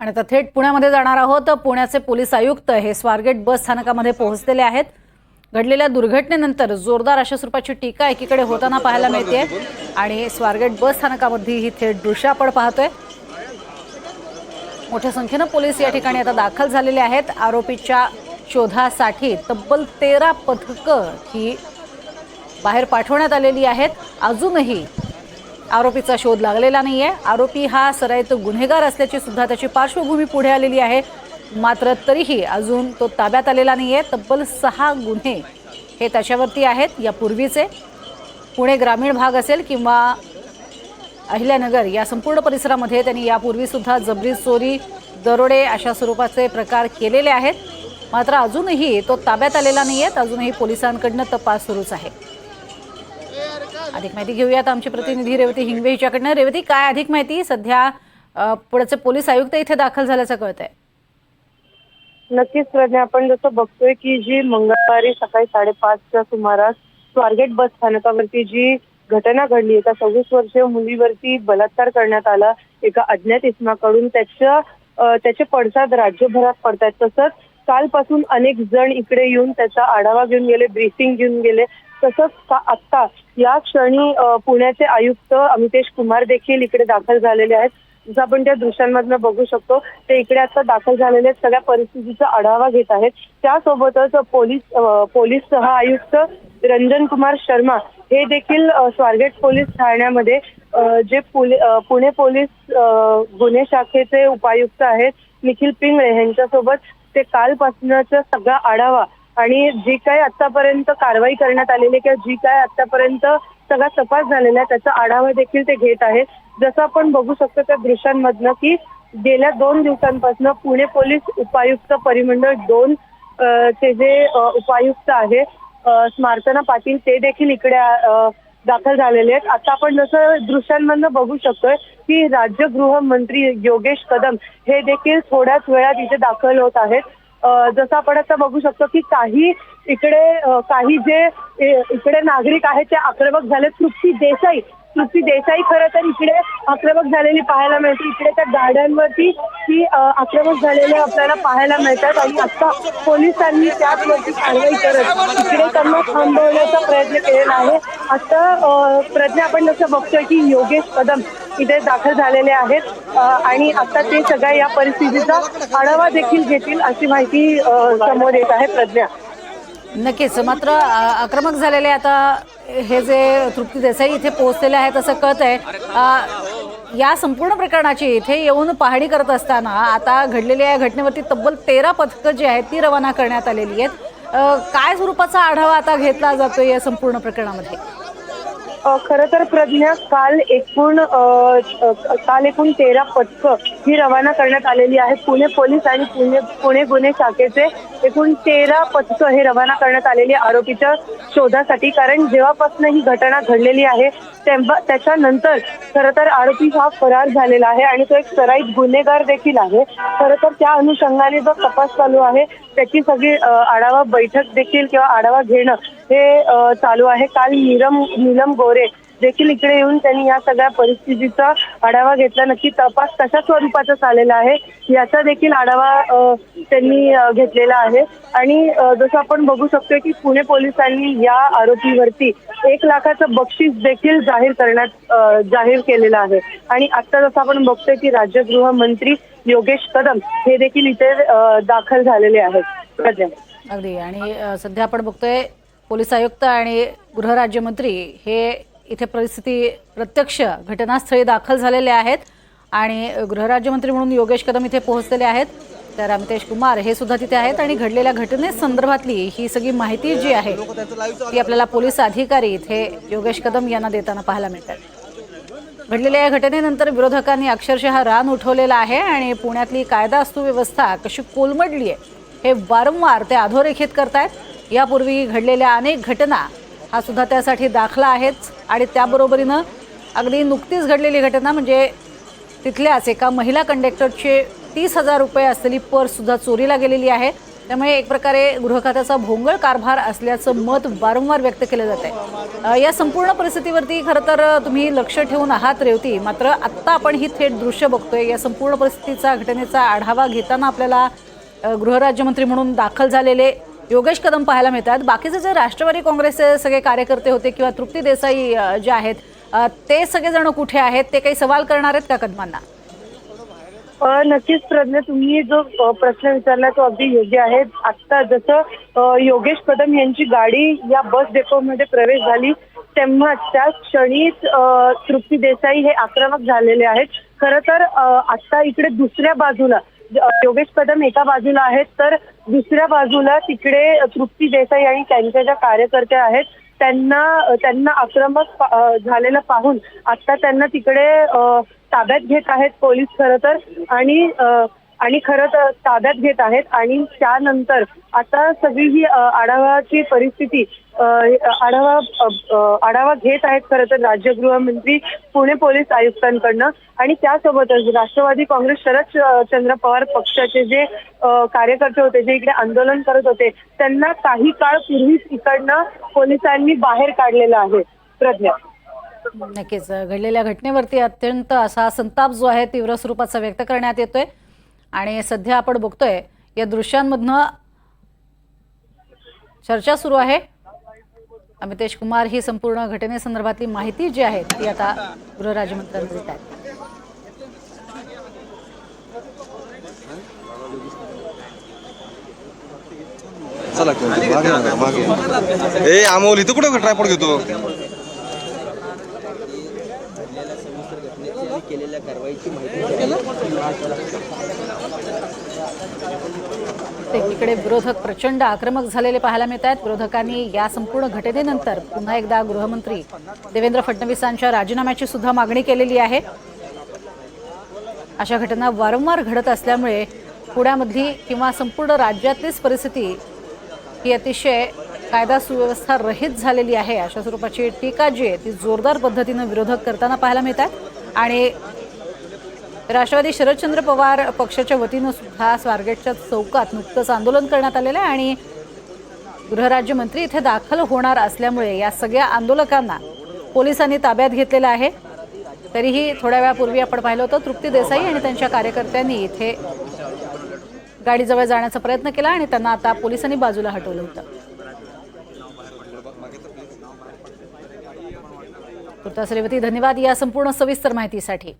आणि आता थेट पुण्यामध्ये जाणार आहोत. पुण्याचे पोलीस आयुक्त हे स्वारगेट बस स्थानकामध्ये पोहोचलेले आहेत. घडलेल्या दुर्घटनेनंतर जोरदार अशा स्वरूपाची टीका एकीकडे होताना पाहायला मिळते आणि स्वारगेट बस स्थानकामध्ये ही थेट दृश्य आपण पाहतोय. मोठ्या संख्येनं पोलीस या ठिकाणी आता दाखल झालेले आहेत. आरोपीच्या शोधासाठी तब्बल तेरा पथकं ही बाहेर पाठवण्यात आलेली आहेत. अजूनही आरोपीचा शोध लागलेला नाही आहे आरोपी हा सराईत गुन्हेगार असल्याची सुद्धा त्याची पार्श्वभूमी पुढे आलेली आहे. मात्र तरीही अजून तो ताब्यात आलेला नाही आहे तब्बल सहा गुन्हे हे त्याच्यावरती आहेत यापूर्वीचे. पुणे ग्रामीण भाग असेल किंवा अहिल्यानगर या संपूर्ण परिसरामध्ये त्यांनी यापूर्वीसुद्धा जबरी चोरी दरोडे अशा स्वरूपाचे प्रकार केलेले आहेत. मात्र अजूनही तो ताब्यात आलेला नाही आहेत अजूनही पोलिसांकडनं तपास सुरूच आहे. अधिक माहिती घेऊयात. आमची प्रतिनिधी रेवती हिंगवे हिच्याकडनं. रेवती काय अधिक माहिती? सध्या पुढचे पोलीस आयुक्त इथे दाखल झाल्याचं कळत आहे नक्कीच प्रज्ञा. आपण जसं बघतोय की जी मंगळवारी सकाळी साडेपाचच्या सुमारास स्वारगेट बस स्थानकावरती जी घटना घडली एका सव्वीस वर्षीय मुलीवरती बलात्कार करण्यात आला. एका अज्ञात इसमाकडून त्याच्या त्याचे पडसाद राज्यभरात पडतायत. तसंच कालपासून अनेक जण इकडे येऊन त्याचा आढावा घेऊन गेले ब्रीफिंग घेऊन गेले. तसंच आता या क्षणी पुण्याचे आयुक्त अमितेश कुमार देखील इकडे दाखल झालेले आहेत. जसं आपण त्या दृश्यांमधनं बघू शकतो ते इकडे आता दाखल झालेले आहेत, सगळ्या परिस्थितीचा आढावा घेत आहेत. त्यासोबतच पोलीस पोलीस सह आयुक्त रंजन कुमार शर्मा हे देखील स्वारगेट पोलीस ठाण्यामध्ये जे पुणे पोलीस गुन्हे शाखेचे उपायुक्त आहेत निखिल पिंगळे यांच्यासोबत ते कालपासूनचा सगळा आढावा आणि जी काय आतापर्यंत कारवाई करण्यात आलेली किंवा जी काय आतापर्यंत सगळा तपास झालेला आहे त्याचा आढावा देखील ते घेत आहेत. जसं आपण बघू शकतो त्या दृश्यांमधनं की गेल्या दोन दिवसांपासून पुणे पोलीस उपायुक्त परिमंडळ दोन चे जे उपायुक्त आहे स्मार्तना पाटील ते देखील इकडे अ, दाखल झालेले आहेत. आता आपण जसं दृश्यांमधनं बघू शकतोय की राज्य गृहमंत्री योगेश कदम हे देखील थोड्याच वेळात इथे दाखल होत आहेत. जसं आपण आता बघू शकतो की काही इकडे काही जे इकडे नागरिक आहेत ते आक्रमक झाले तृप्ती देसाई तृप्ती देसाई खरं तर इकडे आक्रमक झालेली पाहायला मिळते. इकडे त्या गाड्यांवरती ती आक्रमक झालेले आपल्याला पाहायला मिळतात आणि आता पोलिसांनी त्याचवरती कारवाई करत इकडे त्यांना थांबवण्याचा प्रयत्न केलेला आहे. आता प्रज्ञा आपण जसं बघतोय की योगेश कदम इथे दाखल झालेले आहेत. आणि आता ते सगळ्या या परिस्थितीचा आढावा देखील घेतील अशी माहिती समोर येत आहे प्रज्ञा. नक्कीच मात्र आक्रमक झालेले आता हे जे तृप्ती देसाई इथे पोहोचलेले आहेत असं कळत आहे या संपूर्ण प्रकरणाची इथे येऊन पाहणी करत असताना आता घडलेल्या या घटनेवरती तब्बल तेरा पथकं जी आहेत ती रवाना करण्यात आलेली आहेत. काय स्वरूपाचा आढावा आता घेतला जातो या संपूर्ण प्रकरणामध्ये? खर खरं तर प्रज्ञा काल एकूण काल एकूण तेरा पथकं ही रवाना करण्यात आलेली आहेत. पुणे पोलीस आणि पुणे पुणे गुन्हे शाखेचे एकूण तेरा पथकं हे रवाना करण्यात आलेली आहे आरोपीच्या शोधासाठी कारण जेव्हापासून ही घटना घडलेली आहे तेव्हा त्याच्यानंतर खरं तर आरोपी हा फरार झालेला आहे आणि तो एक सराईत गुन्हेगार देखील आहे. खरं तर त्या अनुषंगाने जो तपास चालू आहे त्याची सगळी आढावा बैठक देखील किंवा आढावा घेणं हे चालू आहे. काल नीलम नीलम गोरे देखील इकडे येऊन त्यांनी या सगळ्या परिस्थितीचा आढावा घेतला. नक्की तपास कशा स्वरूपाचा चाललेला आहे याचा देखील आढावा त्यांनी घेतलेला आहे. आणि जसं आपण बघू शकतो की पुणे पोलिसांनी या आरोपीवरती एक लाखाचं बक्षीस देखील जाहीर करण्यात जाहीर केलेलं आहे. आणि आता जसं आपण बघतोय की राज्य गृहमंत्री योगेश कदम हे देखील इथे दाखल झालेले आहेत. अगदी. आणि सध्या आपण बघतोय पोलीस आयुक्त आणि गृहराज्यमंत्री हे इथे परिस्थिती प्रत्यक्ष घटनास्थळी दाखल झालेले आहेत. आणि गृहराज्यमंत्री म्हणून योगेश कदम इथे पोहोचलेले आहेत. तर अमितेश कुमार हे सुद्धा तिथे आहेत. आणि घडलेल्या घटनेसंदर्भातली ही सगळी माहिती जी आहे ती आपल्याला पोलीस अधिकारी इथे योगेश कदम यांना देताना पाहायला मिळतात. घडलेल्या या घटनेनंतर विरोधकांनी अक्षरशः रान उठवलेलं आहे आणि पुण्यातली कायदा सुव्यवस्था कशी कोलमडली आहे हे वारंवार ते अधोरेखित करतायत. यापूर्वी घडलेल्या अनेक घटना हा सुद्धा त्यासाठी दाखला आहेच आणि त्याबरोबरीनं अगदी नुकतीच घडलेली घटना म्हणजे तिथल्याच एका महिला कंडक्टरचे तीस हजार रुपये असलेली पर्ससुद्धा चोरीला गेलेली आहे. त्यामुळे एक प्रकारे गृहखात्याचा भोंगळ कारभार असल्याचं मत वारंवार व्यक्त केलं जात आहे. या संपूर्ण परिस्थितीवरती खरं तर तुम्ही लक्ष ठेवून आहात रेवती. मात्र आत्ता आपण ही थेट दृश्य बघतोय. या संपूर्ण परिस्थितीचा घटनेचा आढावा घेताना आपल्याला गृहराज्यमंत्री म्हणून दाखल झालेले योगेश कदम पाहायला मिळतात. बाकीचे जे राष्ट्रवादी काँग्रेसचे सगळे कार्यकर्ते होते किंवा तृप्ती देसाई जे आहेत ते सगळेजण कुठे आहेत? ते काही सवाल करणार आहेत का कदमांना? नक्कीच प्रज्ञा तुम्ही जो प्रश्न विचारला तो अगदी योग्य आहे. आता जसं योगेश कदम यांची गाडी या बस डेपोमध्ये प्रवेश झाली तेव्हा त्या क्षणीच तृप्ती देसाई हे आक्रमक झालेले आहेत. खरं तर आता इकडे दुसऱ्या बाजूला योगेश कदम एका बाजूला आहेत तर दुसऱ्या बाजूला तिकडे तृप्ती देसाई आणि त्यांच्या ज्या कार्यकर्त्या आहेत त्यांना त्यांना आक्रमक झालेलं पाहून आता त्यांना तिकडे ताब्यात घेत आहेत पोलीस खरं तर. आणि आणि खरं तर ताब्यात घेत आहेत. आणि त्यानंतर आता सगळी ही आढावाची परिस्थिती आढावा आढावा घेत आहेत खरं तर राज्य गृहमंत्री पुणे पोलीस आयुक्तांकडनं. आणि त्यासोबतच राष्ट्रवादी काँग्रेस शरद चंद्र पवार पक्षाचे जे कार्यकर्ते होते जे इकडे आंदोलन करत होते त्यांना काही काळ पूर्वीच इकडनं पोलिसांनी बाहेर काढलेलं आहे. प्रज्ञा. नक्कीच. घडलेल्या घटनेवरती अत्यंत असा संताप जो आहे तीव्र स्वरूपाचा व्यक्त करण्यात येतोय. आणि सध्या आपण बघतोय या दृश्यांमधनं चर्चा सुरू आहे. अमितेश कुमार ही संपूर्ण घटनेसंदर्भातली माहिती जी आहे ती आता गृहराज्यमंत्र्यांना देत आहेत चला ए अमोल इथं कुठं ट्रायपोर्ट घेतो? माहिती एकीकडे विरोधक प्रचंड आक्रमक झालेले पाहायला मिळत आहेत. विरोधकांनी या संपूर्ण घटनेनंतर पुन्हा एकदा गृहमंत्री देवेंद्र फडणवीसांच्या राजीनाम्याची सुद्धा मागणी केलेली आहे. अशा घटना वारंवार घडत असल्यामुळे पुण्यामधली किंवा संपूर्ण राज्यातलीच परिस्थिती ही अतिशय कायदा सुव्यवस्था रहित झालेली आहे. अशा स्वरूपाची टीका जी आहे ती जोरदार पद्धतीनं विरोधक करताना पाहायला मिळतात आणि राष्ट्रवादी शरदचंद्र पवार पक्षाच्या वतीनं सुद्धा स्वारगेटच्या चौकात नुकतंच आंदोलन करण्यात आलेलं आहे आणि गृहराज्यमंत्री इथे दाखल होणार असल्यामुळे या सगळ्या आंदोलकांना पोलिसांनी ताब्यात घेतलेलं आहे. तरीही थोड्या वेळापूर्वी आपण पाहिलं होतं तृप्ती देसाई आणि त्यांच्या कार्यकर्त्यांनी इथे गाडीजवळ जाण्याचा प्रयत्न केला आणि त्यांना आता पोलिसांनी बाजूला हटवलं होतं. तुर्तास श्रीमती धन्यवाद या संपूर्ण सविस्तर माहितीसाठी.